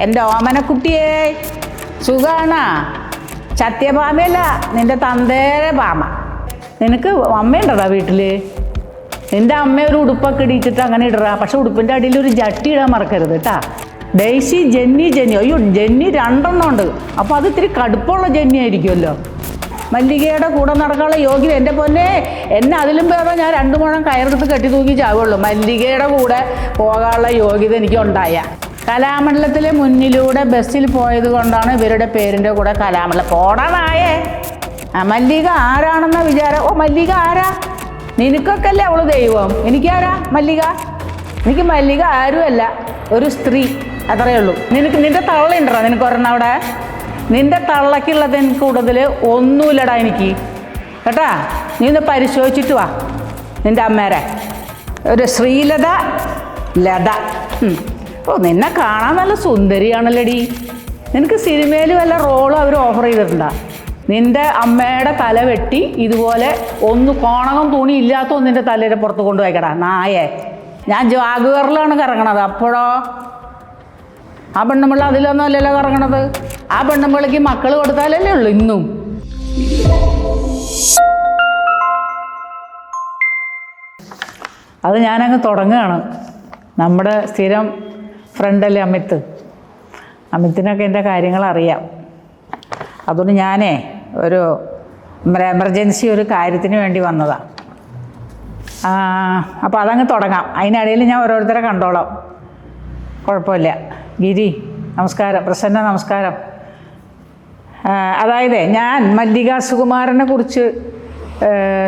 എന്റെ ഓമനക്കുട്ടിയെ സുഖാണാ? സത്യഭാമയല്ല നിന്റെ തന്തേരെ ഭാമ. നിനക്ക് അമ്മയുണ്ടടാ വീട്ടിൽ നിന്റെ അമ്മ ഒരു ഉടുപ്പൊക്കെ ഇടിച്ചിട്ട് അങ്ങനെ ഇടറാ. പക്ഷെ ഉടുപ്പിന്റെ അടിയിൽ ഒരു ജട്ടി ഇടാൻ മറക്കരുത് കേട്ടാ. Daisy Jenny Jenny. അയ്യോ ജെന്നി രണ്ടെണ്ണം ഉണ്ട്. അപ്പോൾ അത് ഇത്തിരി കടുപ്പമുള്ള ജെന്നി ആയിരിക്കുമല്ലോ. മല്ലികയുടെ കൂടെ നടക്കാനുള്ള യോഗ്യത എന്റെ പൊന്നെ. എന്നെ അതിലും പേരെ ഞാൻ രണ്ടു മുഴം കയറെടുത്ത് കെട്ടി തൂക്കി ചാവുള്ളൂ. മല്ലികയുടെ കൂടെ പോകാനുള്ള യോഗ്യത എനിക്ക് ഉണ്ടായ കലാമണ്ഡലത്തിലെ മുന്നിലൂടെ ബസ്സിൽ പോയത് കൊണ്ടാണ് ഇവരുടെ പേരിന്റെ കൂടെ കലാമണ്ഡലം. പോടാനായേ ആ മല്ലിക ആരാണെന്ന വിചാരം. ഓ മല്ലിക ആരാ? നിനക്കൊക്കെയല്ലേ അവൾ ദൈവം? എനിക്കാരാ മല്ലിക? എനിക്ക് മല്ലിക ആരുമല്ല. ഒരു സ്ത്രീ. അത്രയേ ഉള്ളൂ. നിനക്ക് നിന്റെ തള്ളയുണ്ടോ നിനക്ക് ഒരെണ്ണം അവിടെ? നിന്റെ തള്ളക്കുള്ളതിന് കൂടുതൽ ഒന്നുമില്ലടാ എനിക്ക്. കേട്ടാ? നീ ഒന്ന് പരിശോധിച്ചിട്ട് വാ. നിന്റെ അമ്മേരെ. ഒരു ശ്രീലത ലത. ഓ നിന്നെ കാണാൻ നല്ല സുന്ദരിയാണല്ലേടി. നിനക്ക് സിനിമയിൽ വല്ല റോളും അവർ ഓഫർ ചെയ്തിട്ടുണ്ടാ? നിന്റെ അമ്മയുടെ തല വെട്ടി ഇതുപോലെ ഒന്ന് കോണകം തുണി ഇല്ലാത്ത ഒന്നിന്റെ തലയുടെ പുറത്ത് കൊണ്ടുപോയിക്കടാ നായേ. ഞാൻ ജാഗുവറിലാണ് കറങ്ങണത് അപ്പോഴോ? ആ പെണ്ണുമ്പിള്ള അതിലൊന്നും അല്ലല്ലോ കറങ്ങണത്. ആ പെണ്ണുമ്പിള്ളക്ക് മക്കൾ കൊടുത്താലല്ലേ ഉള്ളൂ ഇന്നും. അത് ഞാനങ്ങ് തുടങ്ങുകയാണ്. നമ്മുടെ സ്ഥിരം ഫ്രണ്ടല്ലേ അമിത്ത് അമിത്തിനൊക്കെ എന്റെ കാര്യങ്ങൾ അറിയാം അതുകൊണ്ട് ഞാനേ ഒരു എമർജൻസി ഒരു കാര്യത്തിന് വേണ്ടി വന്നതാണ് അപ്പോൾ അതങ്ങ് തുടങ്ങാം. അതിനിടയിൽ ഞാൻ ഓരോരുത്തരെ കണ്ടോളാം. കുഴപ്പമില്ല. ഗിരി നമസ്കാരം. പ്രസന്ന നമസ്കാരം. അതായത് ഞാൻ മല്ലിക സുകുമാരനെ കുറിച്ച്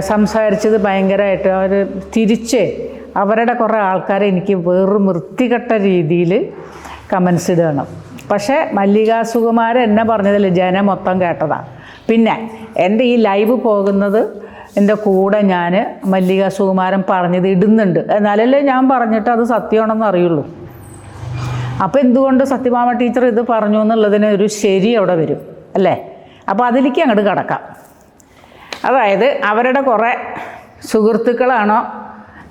സംസാരിച്ചത് ഭയങ്കരമായിട്ട്. അവർ തിരിച്ച് അവരുടെ കുറേ ആൾക്കാരെ എനിക്ക് വെറും വൃത്തികെട്ട രീതിയിൽ കമൻസ് ഇടണം. പക്ഷേ മല്ലിക സുകുമാരൻ എന്നെ പറഞ്ഞതിൽ ജനം മൊത്തം കേട്ടതാണ് പിന്നെ എന്റെ ഈ ലൈവ് പോകുന്നത് എന്റെ കൂടെ ഞാൻ മല്ലിക സുകുമാരൻ പറഞ്ഞത് ഇടുന്നുണ്ട്. എന്നാലല്ലേ ഞാൻ പറഞ്ഞിട്ട് അത് സത്യമാണെന്ന് അറിയുള്ളൂ. അപ്പോൾ എന്തുകൊണ്ട് സത്യഭാമ ടീച്ചർ ഇത് പറഞ്ഞു എന്നുള്ളതിന് ഒരു ശരി അവിടെ വരും അല്ലേ? അപ്പോൾ അതിലേക്ക് അങ്ങോട്ട് കടക്കാം. അതായത് അവരുടെ കുറേ സുഹൃത്തുക്കളാണോ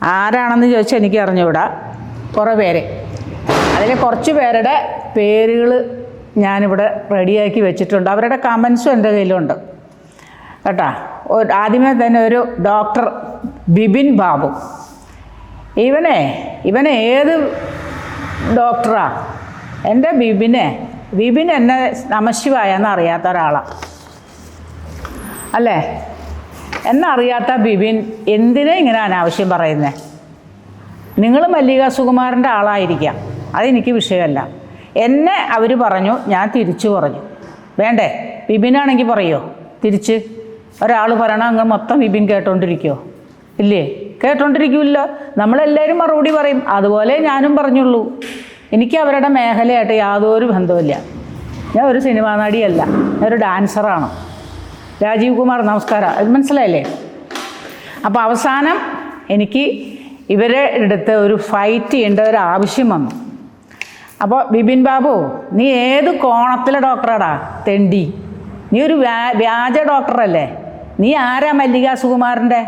ആരാണെന്ന് ചോദിച്ചാൽ എനിക്ക് അറിഞ്ഞുകൂടാ കുറേ പേരെ. അതിൽ കുറച്ച് പേരുടെ പേരുകൾ ഞാനിവിടെ റെഡിയാക്കി വെച്ചിട്ടുണ്ട്. അവരുടെ കമൻസും എന്റെ കയ്യിലുണ്ട്. കേട്ടോ? ആദ്യമേ തന്നെ ഒരു ഡോക്ടർ ബിബിൻ ബാബു. ഇവനെ ഇവനെ ഏത് ഡോക്ടറാ? എന്റെ ബിബിനെ ബിബിൻ എന്നെ നമശിവായെന്ന് എന്നറിയാത്ത ഒരാളാണ് അല്ലേ? എന്നറിയാത്ത ബിബിൻ എന്തിനാ ഇങ്ങനെ അനാവശ്യം പറയുന്നത് നിങ്ങൾ മല്ലിക സുകുമാരന്റെ ആളായിരിക്കാം. അതെനിക്ക് വിഷയമല്ല. എന്നെ അവർ പറഞ്ഞു ഞാൻ തിരിച്ചു പറഞ്ഞു. വേണ്ടേ? ബിബിനാണെങ്കിൽ പറയോ? തിരിച്ച്? ഒരാൾ പറയണം അങ്ങ് മൊത്തം ബിബിൻ കേട്ടോണ്ടിരിക്കുമോ ഇല്ലേ? കേട്ടോണ്ടിരിക്കുമല്ലോ നമ്മളെല്ലാവരും മറുപടി പറയും. അതുപോലെ ഞാനും പറഞ്ഞുള്ളൂ. എനിക്ക് അവരുടെ മേഖലയായിട്ട് യാതൊരു ബന്ധവുമില്ല. ഞാൻ ഒരു സിനിമാ നടിയല്ല. ഞാൻ ഒരു ഡാൻസറാണ്. രാജീവ് കുമാർ നമസ്കാരം. അത് മനസ്സിലായില്ലേ? അപ്പോൾ അവസാനം എനിക്ക് ഇവരെ അടുത്ത് ഒരു ഫൈറ്റ് ചെയ്യേണ്ട ഒരു ആവശ്യം വന്നു. അപ്പോൾ ബിപിൻ ബാബു നീ ഏത് കോണത്തിലെ ഡോക്ടറാടാ തെണ്ടി. നീ ഒരു വ്യാ വ്യാജ ഡോക്ടറല്ലേ നീ ആരാ മല്ലിക സുകുമാരന്റെ?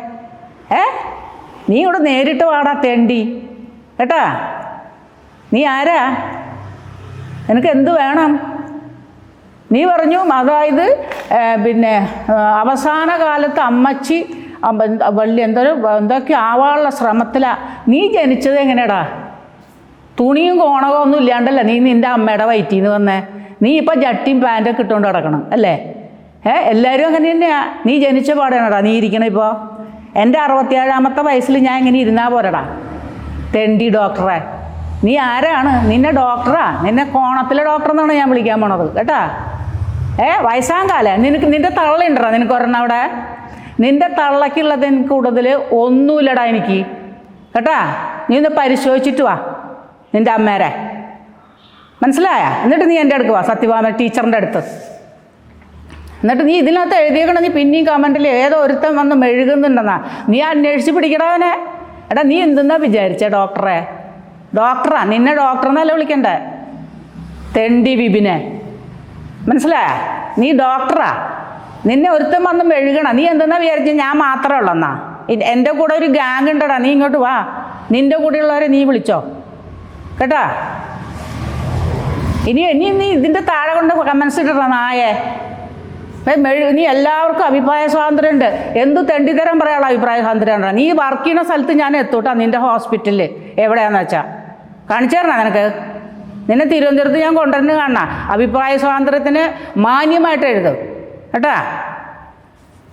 ഏ? നീ ഇവിടെ നേരിട്ട് വാടാ തെണ്ടി. കേട്ടാ? നീ ആരാ? നിനക്ക് എന്ത് വേണം? നീ പറഞ്ഞു അതായത് പിന്നെ അവസാന കാലത്ത് അമ്മച്ചി വള്ളി എന്തൊരു എന്തൊക്കെ ആവാനുള്ള ശ്രമത്തിലാണ് നീ ജനിച്ചത് എങ്ങനെയാടാ തുണിയും കോണകവും ഒന്നും ഇല്ലാണ്ടല്ല നീ നിന്റെ അമ്മയുടെ വയറ്റിൽ നിന്ന് വന്നേ? നീ ഇപ്പം ജട്ടിയും പാന്റൊക്കെ ഇട്ടുകൊണ്ട് കിടക്കണം അല്ലേ? ഏ എല്ലാവരും അങ്ങനെ തന്നെയാണ് നീ ജനിച്ച പാടാണടാ. നീ ഇരിക്കണ ഇപ്പോൾ എന്റെ അറുപത്തിയേഴാമത്തെ വയസ്സിൽ ഞാൻ ഇങ്ങനെ ഇരുന്നാ പോരടാ. തെണ്ടി ഡോക്ടറെ. നീ ആരാണ്? നിന്നെ ഡോക്ടറാ. നിന്നെ കോണത്തിലെ ഡോക്ടർ എന്നാണ് ഞാൻ വിളിക്കാൻ പോണത്. കേട്ടാ? ഏ വയസ്സാങ്കാല? കാലേ നിനക്ക് നിന്റെ തള്ളയുണ്ടോ നിനക്ക് ഒരെണ്ണം അവിടെ. നിന്റെ തള്ളക്കുള്ളതിന് കൂടുതൽ ഒന്നുമില്ലടാ എനിക്ക്. കേട്ടാ? നീ ഒന്ന് പരിശോധിച്ചിട്ട് വാ നിന്റെ അമ്മേരെ. മനസ്സിലായ? എന്നിട്ട് നീ എന്റെ അടുക്ക് വാ സത്യഭാമ ടീച്ചറിന്റെ അടുത്ത്. എന്നിട്ട് നീ ഇതിനകത്ത് എഴുതിയേക്കണം നീ പിന്നെയും കമന്റിൽ ഏതോ ഒരുത്തൻ വന്ന് മെഴുകുന്നുണ്ടെന്നാ. നീ അന്വേഷിച്ച് പിടിക്കണവനെ എടാ നീ എന്തെന്നാ വിചാരിച്ചേ ഡോക്ടറെ ഡോക്ടറാ നിന്നെ ഡോക്ടറെന്നല്ല വിളിക്കണ്ടേ? തെണ്ടി വിപിനെ. മനസ്സിലായ? നീ ഡോക്ടറാ നിന്നെ ഒരുത്തം വന്ന് മെഴുകണം. നീ എന്തെന്നാ വിചാരിച്ച? ഞാൻ മാത്രമേ ഉള്ളെന്നാ. എന്റെ കൂടെ ഒരു ഗാങ് ഉണ്ടടാ. നീ ഇങ്ങോട്ട് വാ. നിന്റെ കൂടെയുള്ളവരെ നീ വിളിച്ചോ. കേട്ടാ? ഇനി ഇനി നീ ഇതിന്റെ താഴെ കൊണ്ട് കമൻസ് ഇടണ നീ എല്ലാവർക്കും അഭിപ്രായ സ്വാതന്ത്ര്യം ഉണ്ട് എന്ത് തെണ്ടിത്തരം പറയാനുള്ള അഭിപ്രായ സ്വാതന്ത്ര്യം നീ വർക്ക് ചെയ്യുന്ന സ്ഥലത്ത് ഞാൻ എത്തൂട്ടാ നിന്റെ ഹോസ്പിറ്റലിൽ എവിടെയാന്ന് വെച്ചാ. കാണിച്ചു തരണ നിനക്ക്? നിന്നെ തിരുവനന്തപുരത്ത് ഞാൻ കൊണ്ടുവരുന്ന കാണാം അഭിപ്രായ സ്വാതന്ത്ര്യത്തിന് മാന്യമായിട്ട് എഴുതും. കേട്ടാ?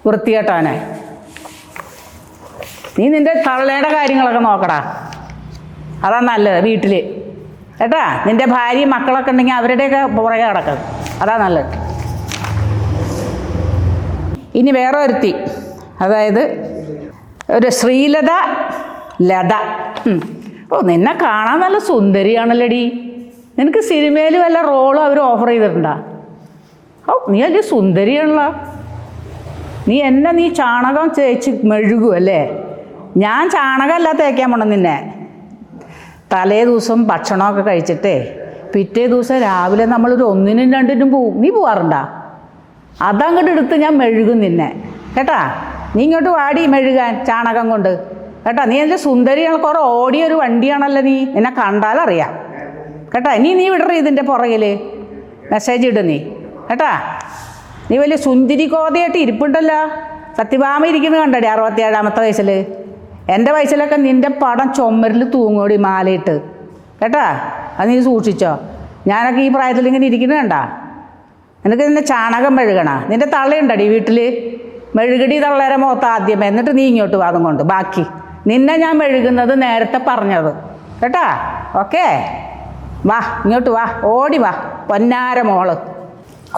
വൃത്തികെട്ടവനെ. നീ നിന്റെ തള്ളയുടെ കാര്യങ്ങളൊക്കെ നോക്കടാ. അതാ നല്ലത് വീട്ടിൽ കേട്ടാ? നിന്റെ ഭാര്യയും മക്കളൊക്കെ ഉണ്ടെങ്കിൽ അവരുടെയൊക്കെ പുറകെ കിടക്കും അതാ നല്ലത്. ഇനി വേറെ ഒരുത്തി അതായത് ഒരു ശ്രീലത ലത. ഓ നിന്നെ കാണാൻ നല്ല സുന്ദരിയാണല്ലോടി. നിനക്ക് സിനിമയിൽ വല്ല റോളും അവർ ഓഫർ ചെയ്തിട്ടുണ്ടോ? ഓ നീ അല്ലേ സുന്ദരിയാണല്ലോ. നീ എന്നെ നീ ചാണകം തേച്ച് മെഴുകും അല്ലേ? ഞാൻ ചാണകമല്ല തേക്കാൻ പോണം നിന്നെ. തലേ ദിവസം ഭക്ഷണമൊക്കെ കഴിച്ചിട്ടേ പിറ്റേ ദിവസം രാവിലെ നമ്മളൊരു ഒന്നിനും രണ്ടിനും പോവും. നീ പോവാറുണ്ടാ? അതങ്ങോട്ട് എടുത്ത് ഞാൻ മെഴുകും നിന്നെ. കേട്ടാ? നീ ഇങ്ങോട്ട് വാടി മെഴുകാൻ ചാണകം കൊണ്ട്. കേട്ടാ? നീ എന്റെ സുന്ദരിയാണ്. കുറേ ഓടിയൊരു വണ്ടിയാണല്ലോ നീ? എന്നെ കണ്ടാലറിയാം. കേട്ടാ ഇനി നീ വിടറി ഇതിന്റെ പുറകിൽ മെസ്സേജ് ഇടും നീ. കേട്ടാ നീ വലിയ സുന്ദരി കോതയായിട്ട് ഇരിപ്പുണ്ടല്ലോ. സത്യഭാമ ഇരിക്കുന്നത് കണ്ടടി അറുപത്തിയേഴാമത്തെ വയസ്സിൽ എന്റെ വയസ്സിലൊക്കെ നിന്റെ പടം ചുമരിൽ തൂങ്ങോടി മാലയിട്ട്. കേട്ടാ അത് നീ സൂക്ഷിച്ചോ. ഞാനൊക്കെ ഈ പ്രായത്തിൽ ഇങ്ങനെ ഇരിക്കുന്നത് കണ്ടാ. നിനക്ക് നിന്നെ ചാണകം മെഴുകണ. നിന്റെ തള്ളയുണ്ടടി വീട്ടിൽ മെഴുകടി തള്ളേരെ മുഖത്ത് ആദ്യം. എന്നിട്ട് നീ ഇങ്ങോട്ട് വാദം കൊണ്ട്. ബാക്കി. നിന്നെ ഞാൻ മെഴുകുന്നത് നേരത്തെ പറഞ്ഞത്. കേട്ടാ ഓക്കേ? വാ ഇങ്ങോട്ട് വാ ഓടി വാ പൊന്നാര മോൾ.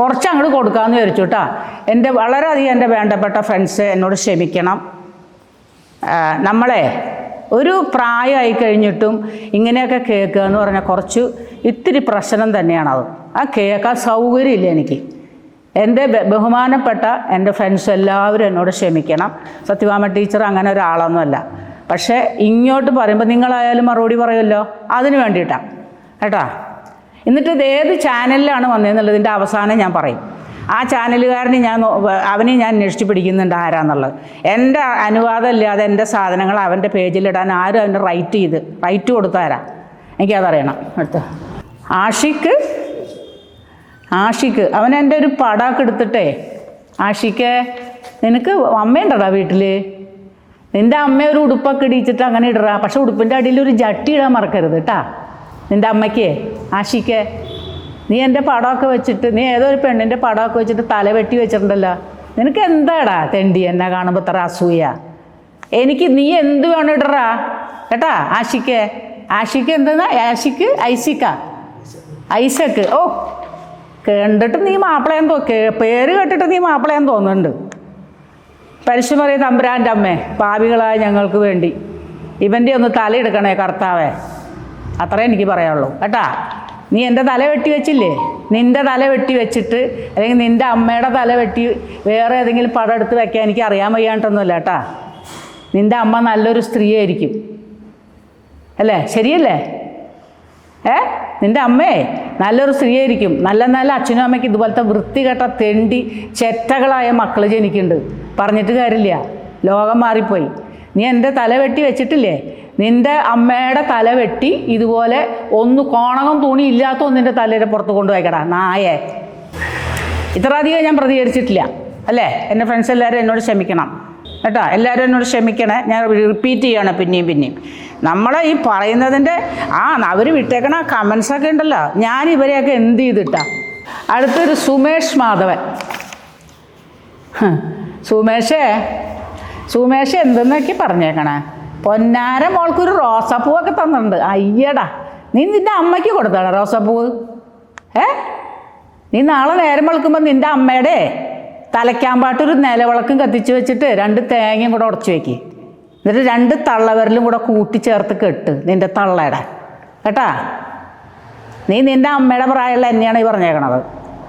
കുറച്ച് അങ്ങോട്ട് കൊടുക്കാമെന്ന് വിചാരിച്ചു കേട്ടാ എന്റെ വളരെയധികം എന്റെ വേണ്ടപ്പെട്ട ഫ്രണ്ട്സ് എന്നോട് ക്ഷമിക്കണം. നമ്മളെ ഒരു പ്രായമായി കഴിഞ്ഞിട്ടും ഇങ്ങനെയൊക്കെ കേൾക്കുക എന്ന് പറഞ്ഞാൽ കുറച്ച് ഇത്തിരി പ്രശ്നം തന്നെയാണത്. ആ കേൾക്കാൻ സൗകര്യമില്ല എനിക്ക്. എന്റെ ബഹുമാനപ്പെട്ട എന്റെ ഫ്രണ്ട്സ് എല്ലാവരും എന്നോട് ക്ഷമിക്കണം. സത്യഭാമ ടീച്ചർ അങ്ങനെ ഒരാളൊന്നുമല്ല. പക്ഷേ ഇങ്ങോട്ട് പറയുമ്പോൾ നിങ്ങളായാലും മറുപടി പറയുമല്ലോ. അതിന് വേണ്ടിയിട്ടാണ്. കേട്ടാ? എന്നിട്ട് ഇത് ഏത് ചാനലിലാണ് വന്നതെന്നുള്ളതിന്റെ അവസാനം ഞാൻ പറയും. ആ ചാനലുകാരനെ ഞാൻ അവനെ ഞാൻ അന്വേഷിച്ച് പിടിക്കുന്നുണ്ട് ആരാന്നുള്ളത്. എന്റെ അനുവാദം ഇല്ലാതെ എന്റെ സാധനങ്ങൾ അവന്റെ പേജിലിടാൻ ആരും അവന്റെ റൈറ്റ് ചെയ്ത് റൈറ്റ് കൊടുത്താരാ? എനിക്കതറിയണം. അടുത്ത. ആഷിക്ക് ആഷിക്ക് അവൻ എന്റെ ഒരു പടാക്ക് എടുത്തിട്ടേ. ആഷിക്ക് നിനക്ക് അമ്മയുണ്ടടാ വീട്ടിൽ നിന്റെ അമ്മ ഒരു ഉടുപ്പൊക്കെ ഇടിച്ചിട്ട് അങ്ങനെ ഇടറാ. പക്ഷെ ഉടുപ്പിന്റെ അടിയിൽ ഒരു ജട്ടി ഇടാൻ മറക്കരുത് കേട്ടാ. നിന്റെ അമ്മയ്ക്ക് ആഷിക്ക് നീ എന്റെ പടമൊക്കെ വെച്ചിട്ട് നീ ഏതോ ഒരു പെണ്ണിന്റെ പടമൊക്കെ വെച്ചിട്ട് തല വെട്ടി വെച്ചിട്ടുണ്ടല്ലോ. നിനക്ക് എന്താടാ തെണ്ടി എന്നെ കാണുമ്പോൾ ഇത്ര അസൂയ? എനിക്ക് നീ എന്ത് വേണം ഇടറാ? കേട്ടാ ആഷിക്ക് ആഷിക്ക് എന്തെന്നാ? ആഷിക്ക് ഐസിക്ക. ഐസക്ക്. ഓ കണ്ടിട്ട് നീ മാപ്പിളയെന്ന് തോ കേ- പേര് കേട്ടിട്ട് നീ മാപ്പിളയെന്ന് തോന്നുന്നുണ്ട്. പരിശുമറിയ തമ്പുരാന്റെ അമ്മേ പാവികളായ ഞങ്ങൾക്ക് വേണ്ടി. ഇവന്റെ ഒന്ന് തലയെടുക്കണേ കർത്താവേ. അത്രേ എനിക്ക് പറയാനുള്ളൂ. കേട്ടാ? നീ എന്റെ തല വെട്ടി വെച്ചില്ലേ? നിന്റെ തല വെട്ടി വെച്ചിട്ട് അല്ലെങ്കിൽ നിന്റെ അമ്മയുടെ തല വെട്ടി വേറെ ഏതെങ്കിലും പടം എടുത്ത് വെക്കാൻ എനിക്ക് അറിയാൻ വയ്യാണ്ടൊന്നുമില്ല കേട്ടാ? നിന്റെ അമ്മ നല്ലൊരു സ്ത്രീയായിരിക്കും. അല്ലേ? ശരിയല്ലേ? ഏ? നിന്റെ അമ്മേ നല്ലൊരു സ്ത്രീയായിരിക്കും. നല്ല നല്ല അച്ഛനും അമ്മയ്ക്ക് ഇതുപോലത്തെ വൃത്തികെട്ട തെണ്ടി ചെറ്റകളായ മക്കൾ ജനിക്കുന്നുണ്ട്. പറഞ്ഞിട്ട് കാര്യമില്ല. ലോകം മാറിപ്പോയി. നീ എന്റെ തല വെട്ടി വെച്ചിട്ടില്ലേ? നിന്റെ അമ്മയുടെ തല വെട്ടി ഇതുപോലെ ഒന്ന് കോണകം തുണി ഇല്ലാത്ത ഒന്നിന്റെ തലയുടെ പുറത്ത് കൊണ്ടുപോയിക്കടാ നായേ. ഇത്ര അധികം ഞാൻ പ്രതികരിച്ചിട്ടില്ല അല്ലേ? എന്റെ ഫ്രണ്ട്സ് എല്ലാവരും എന്നോട് ക്ഷമിക്കണം. കേട്ടോ എല്ലാവരും എന്നോട് ക്ഷമിക്കണേ. ഞാൻ റിപ്പീറ്റ് ചെയ്യണം പിന്നെയും പിന്നെയും. നമ്മൾ ഈ പറയുന്നതിന്റെ ആ അവർ വിട്ടേക്കണ കമൻസൊക്കെ ഉണ്ടല്ലോ. ഞാൻ ഇവരെയൊക്കെ എന്ത് ചെയ്തിട്ടാ? അടുത്തൊരു സുമേഷ് മാധവൻ. സുമേഷേ സുമേഷ് എന്തെന്നൊക്കെ പറഞ്ഞേക്കണേ? പൊന്നാര മോൾക്കൊരു റോസാപ്പൂവൊക്കെ തന്നിട്ടുണ്ട്. അയ്യടാ നീ നിന്റെ അമ്മയ്ക്ക് കൊടുത്താടാ റോസാപ്പൂവ്? ഏ? നീ നാളെ നേരം വെളുക്കുമ്പോൾ നിന്റെ അമ്മയുടെ തലയ്ക്കാമ്പാട്ടൊരു നിലവിളക്കും കത്തിച്ച് വെച്ചിട്ട് രണ്ട് തേങ്ങയും കൂടെ ഉടച്ചു വെക്കി. എന്നിട്ട് രണ്ട് തള്ളവരലും കൂടെ കൂട്ടിച്ചേർത്ത് കെട്ട് നിന്റെ തള്ളയുടെ. കേട്ടാ? നീ നിന്റെ അമ്മയുടെ പ്രായമുള്ള എന്നെയാണ് ഈ പറഞ്ഞേക്കണത്.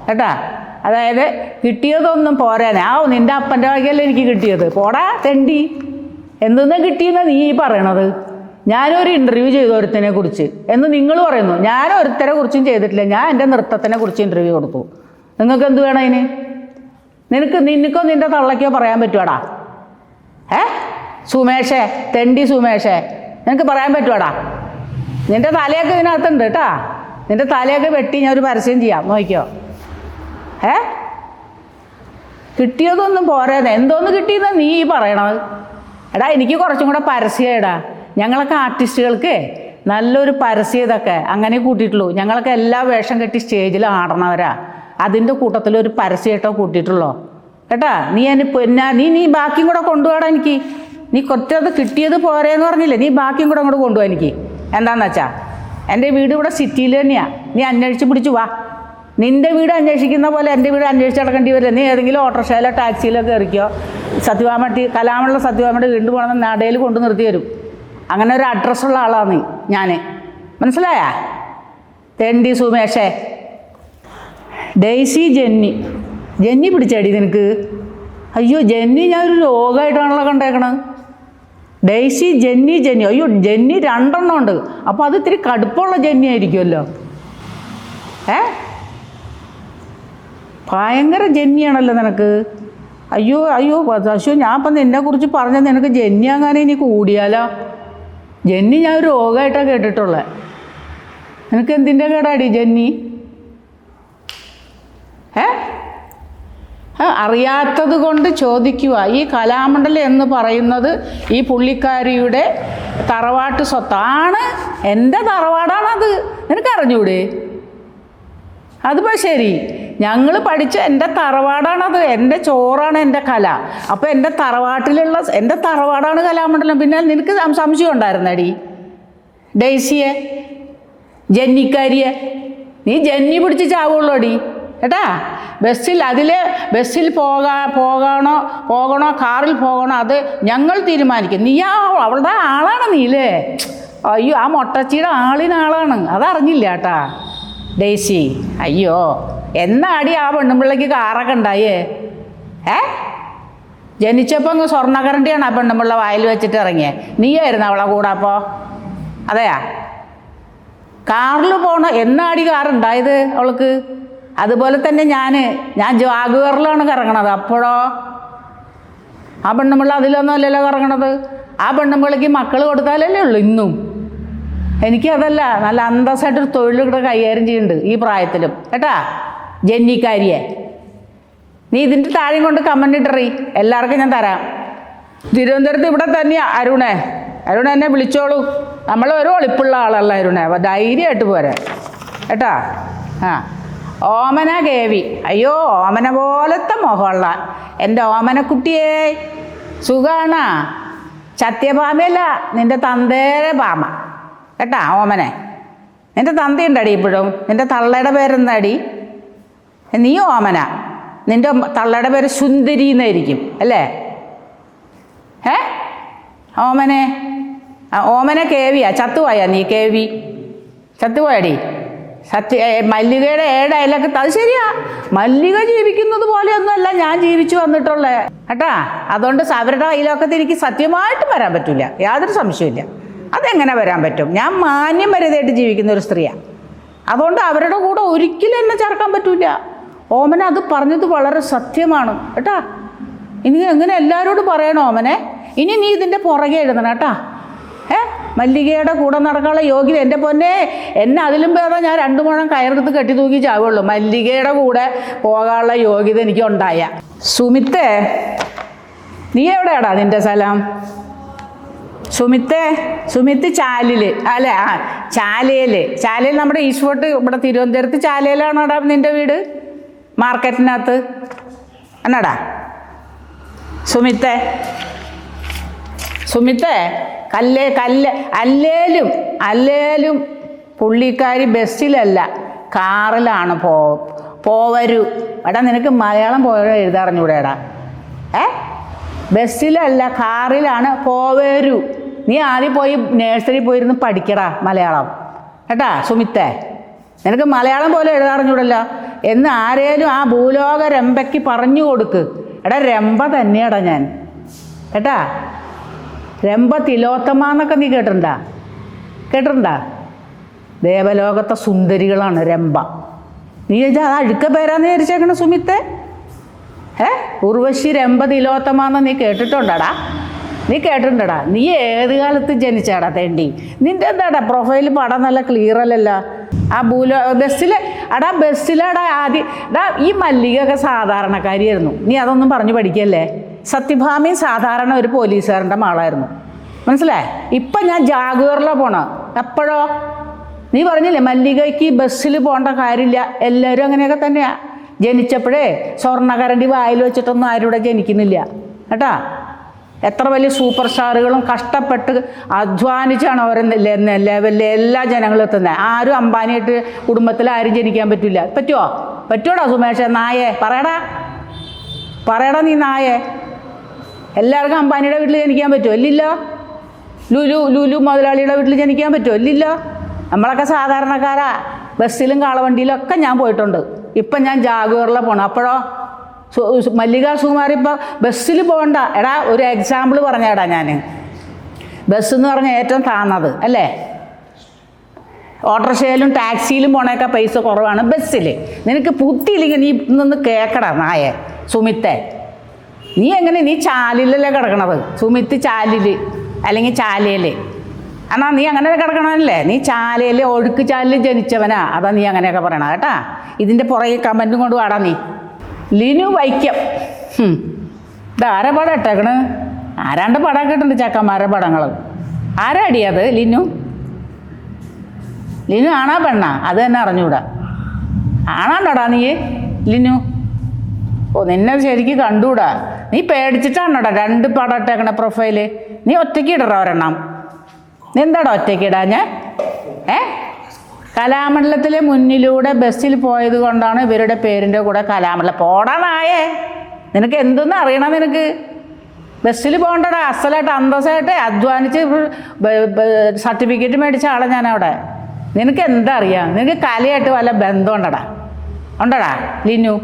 കേട്ടാ? അതായത് കിട്ടിയതൊന്നും പോരാനാ ആ നിന്റെ അപ്പന്റെ വകയല്ലേ എനിക്ക് കിട്ടിയത്. പോടാ തെണ്ടി. എന്തെന്നാ കിട്ടിയെന്നാ നീ ഈ പറയണത്? ഞാനൊരു ഇന്റർവ്യൂ ചെയ്തു ഒരുത്തിനെ കുറിച്ച്. എന്ന് നിങ്ങൾ പറയുന്നു. ഞാൻ ഒരുത്തരെ കുറിച്ചും ചെയ്തിട്ടില്ല. ഞാൻ എന്റെ നൃത്തത്തിനെ കുറിച്ച് ഇന്റർവ്യൂ കൊടുത്തു. നിങ്ങൾക്ക് എന്ത് വേണം അതിന്? നിനക്ക് നിനക്കോ നിന്റെ തള്ളയ്ക്കോ പറയാൻ പറ്റുവാടാ? ഏ? സുമേഷേ തെണ്ടി സുമേഷേ നിനക്ക് പറയാൻ പറ്റുവാടാ? നിന്റെ തലയൊക്കെ ഇതിനകത്തുണ്ട് കേട്ടാ. നിന്റെ തലയൊക്കെ വെട്ടി ഞാൻ ഒരു പരസ്യം ചെയ്യാം. നോക്കിയോ? ഏ? കിട്ടിയതൊന്നും പോരാതെ. എന്തോന്ന് കിട്ടിയെന്ന് നീ ഈ പറയണത്? എടാ എനിക്ക് കുറച്ചും കൂടെ പരസ്യം എടാ ഞങ്ങളൊക്കെ ആർട്ടിസ്റ്റുകൾക്ക് നല്ലൊരു പരസ്യം ഇതൊക്കെ അങ്ങനെ കൂട്ടിയിട്ടുള്ളൂ. ഞങ്ങളൊക്കെ എല്ലാ വേഷം കെട്ടി സ്റ്റേജിൽ ആടണവരാ. അതിന്റെ കൂട്ടത്തിൽ ഒരു പരസ്യമായിട്ടോ കൂട്ടിയിട്ടുള്ളൂ? കേട്ടാ നീ എന്നെ പിന്നെ നീ നീ ബാക്കിയും കൂടെ കൊണ്ടുപോടാ എനിക്ക്. നീ കുറച്ചത് കിട്ടിയത് പോരേന്ന് പറഞ്ഞില്ലേ? നീ ബാക്കിയും കൂടെ അങ്ങോട്ട് കൊണ്ടുപോകാൻ എനിക്ക്. എന്താണെന്ന് വെച്ചാൽ എന്റെ വീട് ഇവിടെ സിറ്റിയിൽ തന്നെയാണ് നീ അന്വേഷിച്ച് പിടിച്ചു വാ. നിന്റെ വീട് അന്വേഷിക്കുന്ന പോലെ എന്റെ വീട് അന്വേഷിച്ച് നടക്കേണ്ടി വരില്ല. നീ ഏതെങ്കിലും ഓട്ടോറിക്ഷയിലോ ടാക്സിയിലോ കയറിക്കോ. സത്യഭാമട്ടി കലാമുള്ള സത്യഭാമയുടെ വീണ്ടും പോകണമെന്ന് നടയിൽ കൊണ്ടു നിർത്തി വരും. അങ്ങനെ ഒരു അഡ്രസ്സുള്ള ആളാണ് ഞാൻ മനസ്സിലായാ? തെണ്ടി സുമേഷേ. Daisy Jenny. ജെന്നി പിടിച്ചടി നിനക്ക്? അയ്യോ ജെന്നി ഞാനൊരു രോഗമായിട്ടാണല്ലോ കണ്ടേക്കണത് ഡെയ്സി ജെന്നി ജെന്നി. അയ്യോ ജെന്നി രണ്ടെണ്ണം ഉണ്ട്. അപ്പോൾ അത് ഇത്തിരി കടുപ്പമുള്ള ജെന്നി ആയിരിക്കുമല്ലോ. ഏ? ഭയങ്കര ജന്യാണല്ലോ നിനക്ക്. അയ്യോ അയ്യോ പശു ഞാൻ ഇപ്പം നിന്നെക്കുറിച്ച് പറഞ്ഞത് നിനക്ക് ജെന്നി ഇനി കൂടിയാലോ? ജന്നി ഞാൻ ഒരു രോഗമായിട്ടാണ് കേട്ടിട്ടുള്ളത് നിനക്ക് എന്തിന്റെ കേടാടി ജന്നി ഏ? അറിയാത്തത് കൊണ്ട് ചോദിക്കുക ഈ കലാമണ്ഡലം എന്ന് പറയുന്നത് ഈ പുള്ളിക്കാരിയുടെ തറവാട്ട് സ്വത്താണ് എന്റെ തറവാടാണത്. നിനക്കറിഞ്ഞൂടെ? അതിപ്പോൾ ശരി. ഞങ്ങൾ പഠിച്ച എന്റെ തറവാടാണത്. എന്റെ ചോറാണ് എന്റെ കല. അപ്പോൾ എന്റെ തറവാട്ടിലുള്ള എന്റെ തറവാടാണ് കലാമണ്ഡലം. പിന്നെ നിനക്ക് സംശയം ഉണ്ടായിരുന്നടി? ഡെയ്സിയെ? ജന്നിക്കാരിയെ? നീ ജന്നി പിടിച്ച് ചാവുള്ളൂ അടി കേട്ടാ ബസ്സിൽ അതിൽ ബസ്സിൽ പോകാ പോകണോ പോകണോ കാറിൽ പോകണോ അത് ഞങ്ങൾ തീരുമാനിക്കും. നീ ആ അവളുടെ ആളാണ് നീലേ. അയ്യോ ആ മൊട്ടച്ചിയുടെ ആളിനാളാണ്. അതറിഞ്ഞില്ല കേട്ടാ. ഡേസി അയ്യോ എന്നാടി ആ പെണ്ണുമ്പിള്ളക്ക് കാറൊക്കെ ഉണ്ടായേ? ഏ? ജനിച്ചപ്പോൾ അങ്ങ് സ്വർണക്കരണ്ടിയാണ് ആ പെണ്ണുമ്പിള്ള വായിൽ വെച്ചിട്ട് ഇറങ്ങിയേ. നീയായിരുന്നു അവളെ കൂടെ അപ്പോൾ അതെയാ? കാറിൽ പോണ എന്നാടി കാറുണ്ടായത് അവൾക്ക്? അതുപോലെ തന്നെ ഞാൻ ഞാൻ ജാഗുവറിലാണ് കറങ്ങണത് അപ്പോഴോ? ആ പെണ്ണുമ്പിള്ള അതിലൊന്നും അല്ലല്ലോ കറങ്ങണത്. ആ പെണ്ണുമ്പിള്ളക്ക് മക്കൾ കൊടുത്താലല്ലേ ഉള്ളൂ ഇന്നും. എനിക്കതല്ല നല്ല അന്തസ്സായിട്ടൊരു തൊഴിൽ കൂടെ കൈകാര്യം ചെയ്യുന്നുണ്ട് ഈ പ്രായത്തിലും. കേട്ടാ? ജന്നിക്കാരിയെ നീ ഇതിന്റെ താഴെയും കൊണ്ട് കമന്റ് ഇട്ടറി. എല്ലാവർക്കും ഞാൻ തരാം. തിരുവനന്തപുരത്ത് ഇവിടെ തന്നെയാ അരുണേ. അരുൺ എന്നെ വിളിച്ചോളൂ. നമ്മൾ ഒരു ഒളിപ്പുള്ള ആളല്ല അരുണേ. അപ്പോൾ ധൈര്യമായിട്ട് പോരാ. കേട്ടാ? ആ. ഓമന കേവി അയ്യോ ഓമന പോലത്തെ മുഖമുള്ള എന്റെ ഓമനക്കുട്ടിയേ സുഖാണ? സത്യഭാമയല്ല നിന്റെ തന്തേരെ ഭാമ കേട്ടാ ഓമനെ? നിന്റെ തന്തയുണ്ടടി ഇപ്പോഴും. നിന്റെ തള്ളയുടെ പേരെന്താടി? നീ ഓമന. നിന്റെ തള്ളയുടെ പേര് സുന്ദരി എന്നായിരിക്കും അല്ലേ? ഏ? ഓമനെ? ഓമനെ കേവിയാ. ചത്തുപോയാ നീ കേവി? ചത്തുപോയടി. സത്യ മല്ലികയുടെ ഏഴ് അത് ശരിയാ. മല്ലിക ജീവിക്കുന്നത് പോലെയൊന്നുമല്ല ഞാൻ ജീവിച്ചു വന്നിട്ടുള്ളത് കേട്ടാ അതുകൊണ്ട് അവരുടെ അയലൊക്കത്ത് എനിക്ക് സത്യമായിട്ട് വരാൻ പറ്റില്ല യാതൊരു സംശയമില്ല അതെങ്ങനെ വരാൻ പറ്റും? ഞാൻ മാന്യം വരുതായിട്ട് ജീവിക്കുന്ന ഒരു സ്ത്രീയാണ് അതുകൊണ്ട് അവരുടെ കൂടെ ഒരിക്കലും എന്നെ ചേർക്കാൻ പറ്റൂല. ഓമന അത് പറഞ്ഞത് വളരെ സത്യമാണ്. കേട്ടാ? ഇനി എങ്ങനെ എല്ലാവരോടും പറയണോ ഓമനെ? ഇനി നീ ഇതിന്റെ പുറകെ എഴുതണം കേട്ടാ. ഏ? മല്ലികയുടെ കൂടെ നടക്കാനുള്ള യോഗ്യത എന്റെ പൊന്നെ. എന്നെ അതിലും വേറെ ഞാൻ രണ്ടു മുഴം കയറെടുത്ത് കെട്ടി തൂക്കി ചാവുള്ളൂ. മല്ലികയുടെ കൂടെ പോകാനുള്ള യോഗ്യത എനിക്ക് ഉണ്ടായ സുമിത്തേ നീ എവിടെയാടാ നിന്റെ സ്ഥലം? സുമിത്തെ സുമിത്ത് ചാലിൽ അല്ലെ? ആ ചാലയിൽ. ചാലയിൽ നമ്മുടെ ഈശ്വട്ട് ഇവിടെ തിരുവനന്തപുരത്ത് ചാലയിലാണോടാ നിന്റെ വീട്? മാർക്കറ്റിനകത്ത്. എന്നാടാ സുമിത്തെ. സുമിത്തെ കല്ലേ കല്ല് അല്ലേലും അല്ലേലും പുള്ളിക്കാരി ബസ്സിലല്ല കാറിലാണ് പോ പോവരൂ. എടാ നിനക്ക് മലയാളം പോയ എഴുതാറിഞ്ഞൂടെടാ ഏ? ബസ്സിലല്ല കാറിലാണ് പോവരൂ. നീ ആദ്യം പോയി നേഴ്സറി പോയിരുന്ന് പഠിക്കടാ മലയാളം. കേട്ടാ സുമിത്തെ? നിനക്ക് മലയാളം പോലെ എഴുതാറിഞ്ഞൂടല്ലോ? എന്ന് ആരേലും ആ ഭൂലോക രംഭയ്ക്ക് പറഞ്ഞു കൊടുക്ക്. എടാ രംഭ തന്നെയാടാ ഞാൻ. കേട്ടാ? രംഭ തിലോത്തമ എന്നൊക്കെ നീ കേട്ടിട്ടുണ്ടാ? കേട്ടിട്ടുണ്ടാ? ദേവലോകത്തെ സുന്ദരികളാണ് രംഭ നീ ചോദിച്ചാൽ അത് അഴുക്ക പേരാന്ന് വിചാരിച്ചേക്കണ സുമിത്തെ? ഏ? ഉർവശി രംഭ തിലോത്തമ എന്ന് നീ കേട്ടിട്ടുണ്ടടാ? നീ കേട്ടിട്ടുണ്ടടാ. നീ ഏത് കാലത്ത് ജനിച്ചാടാ തേണ്ടി? നിന്റെ എന്താടാ പ്രൊഫൈൽ പടം നല്ല ക്ലിയർ അല്ലല്ലോ? ആ ഭൂല ബസ്സിൽ അടാ ബസ്സിലെടാ ആദ്യം എടാ ഈ മല്ലികയൊക്കെ സാധാരണക്കാരിയായിരുന്നു. നീ അതൊന്നും പറഞ്ഞു പഠിക്കല്ലേ? സത്യഭാമയും സാധാരണ ഒരു പോലീസുകാരന്റെ മാളായിരുന്നു. മനസ്സിലായേ? ഇപ്പം ഞാൻ ജാഗുവറിലാണ് പോണോ. എപ്പോഴോ? നീ പറഞ്ഞില്ലേ മല്ലികയ്ക്ക് ബസ്സിൽ പോകേണ്ട കാര്യമില്ല. എല്ലാവരും അങ്ങനെയൊക്കെ തന്നെയാണ് ജനിച്ചപ്പോഴേ സ്വർണകരണ്ടി വായിൽ വെച്ചിട്ടൊന്നും ആരും ഇവിടെ ജനിക്കുന്നില്ല. കേട്ടാ? എത്ര വലിയ സൂപ്പർ സ്റ്റാറുകളും കഷ്ടപ്പെട്ട് അധ്വാനിച്ചാണ് അവർ ലെവലിൽ എല്ലാ ജനങ്ങളും എത്തുന്നത് ആരും അംബാനിയായിട്ട് കുടുംബത്തിൽ ആരും ജനിക്കാൻ പറ്റില്ല പറ്റുമോ പറ്റുമോടാ സുമേഷ്? നായേ പറയടാ. പറയടാ നീ നായേ. എല്ലാവർക്കും അംബാനിയുടെ വീട്ടിൽ ജനിക്കാൻ പറ്റുമോ ഇല്ലില്ല. ലുലു ലുലു മുതലാളിയുടെ വീട്ടിൽ ജനിക്കാൻ പറ്റുമോ ഇല്ലില്ല. നമ്മളൊക്കെ സാധാരണക്കാരാ. ബസ്സിലും കാളവണ്ടിയിലും ഒക്കെ ഞാൻ പോയിട്ടുണ്ട്. ഇപ്പം ഞാൻ ജാഗുവറിലാണ് പോകണം അപ്പോഴോ? മല്ലിക സുകുമാരി ഇപ്പോൾ ബസ്സിൽ പോകണ്ട എടാ ഒരു എക്സാമ്പിൾ പറഞ്ഞേടാ ഞാൻ ബസ് എന്ന് പറഞ്ഞാൽ ഏറ്റവും താന്നത് അല്ലേ? ഓട്ടോറിക്ഷയിലും ടാക്സിയിലും പോണേക്ക പൈസ കുറവാണ് ബസ്സിൽ നിനക്ക് ബുദ്ധിയില്ലെങ്കിൽ നീ നിന്ന് കേക്കടാ നായെ സുമിത്തെ. നീ എങ്ങനെ നീ ചാലിലല്ലേ കിടക്കണത്? സുമിത്ത് ചാലിൽ അല്ലെങ്കിൽ ചാലയിൽ എന്നാ നീ അങ്ങനെ കിടക്കണമല്ലേ നീ ചാലയിൽ ഒഴുക്ക് ചാലിൽ ജനിച്ചവനാ. അതാ നീ അങ്ങനെയൊക്കെ പറയണ കേട്ടാ. ഇതിന്റെ പുറകെ കമന്റും കൊണ്ട് വാടാ നീ. ലിനു വൈക്കം. ഇത് ആരാ പടം ഇട്ടേക്കണ്? ആരാണ്ട് പടം കിട്ടുന്നുണ്ട് ചക്കന്മാരുടെ പടങ്ങൾ ആരാടി അത് ലിനു? ലിനു ആണാ പെണ്ണാ? അത് തന്നെ അറിഞ്ഞൂടാ. ആണാണ്ടോടാ നീ? ലിനു. ഓ നിന്നെ ശരിക്കും കണ്ടൂടാ. നീ പേടിച്ചിട്ടാണോടാ രണ്ട് പടം ഇട്ടേക്കണ പ്രൊഫൈൽ നീ ഒറ്റയ്ക്ക് ഇടറ ഒരെണ്ണം. നീ എന്താടാ ഒറ്റയ്ക്ക് ഇടാ ഞാൻ ഏ? കലാമണ്ഡലത്തിലെ മുന്നിലൂടെ ബസ്സിൽ പോയത് കൊണ്ടാണ് ഇവരുടെ പേരിന്റെ കൂടെ കലാമണ്ഡലം. പോടാനായേ നിനക്ക് എന്തെന്ന് അറിയണം നിനക്ക്? ബസ്സിൽ പോകണ്ടടാ. അസലായിട്ട് അന്തസ്സായിട്ട് അധ്വാനിച്ച് സർട്ടിഫിക്കറ്റ് മേടിച്ച ആളെ ഞാനവിടെ. നിനക്ക് എന്താ അറിയാം? നിനക്ക് കലയായിട്ട് വല്ല ബന്ധമുണ്ടടാ. ഉണ്ടടാ ലിനു.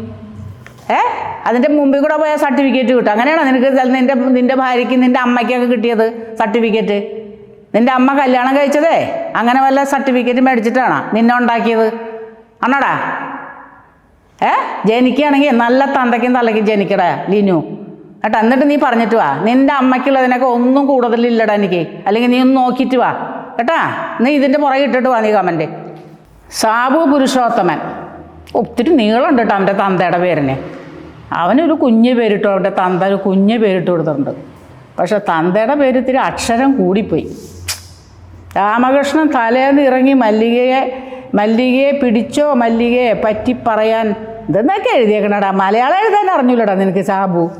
ഏ? അതിന്റെ മുമ്പിൽ കൂടെ പോയാൽ സർട്ടിഫിക്കറ്റ് കിട്ടും. അങ്ങനെയാണോ നിനക്ക് നിന്റെ നിന്റെ ഭാര്യയ്ക്ക് നിന്റെ അമ്മയ്ക്കൊക്കെ കിട്ടിയത് സർട്ടിഫിക്കറ്റ്? നിന്റെ അമ്മ കല്യാണം കഴിച്ചതേ? അങ്ങനെ വല്ല സർട്ടിഫിക്കറ്റ് മേടിച്ചിട്ടാണോ നിന്നെ ഉണ്ടാക്കിയത്? അണ്ണടാ ഏ? ജനിക്കുകയാണെങ്കിൽ നല്ല തന്തയ്ക്കും തള്ളയ്ക്കും ജനിക്കടാ ലിനു. കേട്ടോ എന്നിട്ട് നീ പറഞ്ഞിട്ട് വാ. നിന്റെ അമ്മയ്ക്കുള്ളതിനൊക്കെ ഒന്നും കൂടുതലില്ലടാ എനിക്ക്. അല്ലെങ്കിൽ നീ ഒന്ന് നോക്കിയിട്ട് വാ. കേട്ടാ? നീ ഇതിന്റെ പുറകെ ഇട്ടിട്ട് വാ നീ കമന്റ് സാബു പുരുഷോത്തമൻ. ഒത്തിരി നീളമുണ്ട് കേട്ടോ അവന്റെ തന്തയുടെ പേരിന്. അവനൊരു കുഞ്ഞ് പേരിട്ടു അവന്റെ തന്ത ഒരു കുഞ്ഞ് പേരിട്ട് കൊടുത്തിട്ടുണ്ട്. പക്ഷെ തന്തയുടെ പേര് ഇത്തിരി അക്ഷരം കൂടിപ്പോയി. രാമകൃഷ്ണൻ തലേന്ന് ഇറങ്ങി മല്ലികയെ മല്ലികയെ പിടിച്ചോ മല്ലികയെ പറ്റി പറയാൻ ഇതെന്നൊക്കെ എഴുതിയേക്കണടാ? മലയാളം എഴുതാൻ അറിഞ്ഞൂലടാ നിനക്ക് സാബു.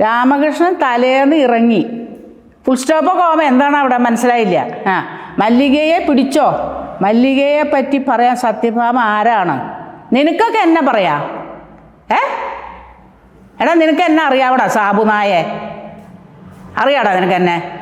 രാമകൃഷ്ണൻ തലേന്ന് ഇറങ്ങി. ഫുൾ സ്റ്റോപ്പോ കോമ എന്താണ് അവിടെ മനസ്സിലായില്ല. ആ മല്ലികയെ പിടിച്ചോ മല്ലികയെ പറ്റി പറയാൻ സത്യഭാമ ആരാണ്? നിനക്കൊക്കെ എന്നെ പറയാ? ഏ? എടാ നിനക്ക് എന്നെ അറിയാവടാ സാബു നായേ. അറിയാടാ നിനക്ക് എന്നെ?